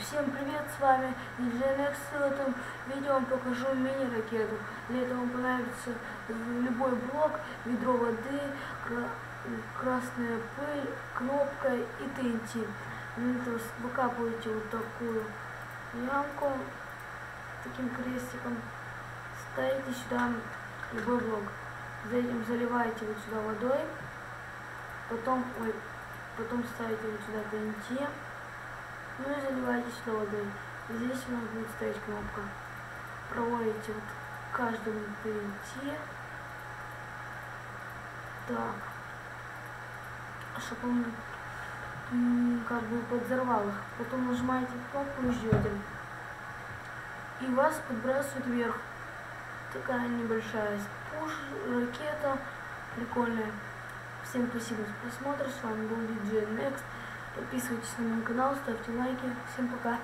Всем привет, с вами Next. В этом видео вам покажу мини-ракету. Для этого вам понадобится любой блок, ведро воды, кра- красная пыль, кнопка и ТНТ. Вы выкапываете вот такую ямку таким крестиком, ставите сюда любой блок. За этим заливаете вот сюда водой, потом, ой, потом ставите вот сюда ТНТ. Ну и заливаете. И здесь у нас будет стоять кнопка. Проводите вот каждому ТНТ. Так. Чтобы он как бы подзорвал их. Потом нажимаете кнопку и ждете. И вас подбрасывает вверх. Такая небольшая пуш, ракета. Прикольная. Всем спасибо за просмотр. С вами был DJ Next. Подписывайтесь на мой канал, ставьте лайки. Всем пока.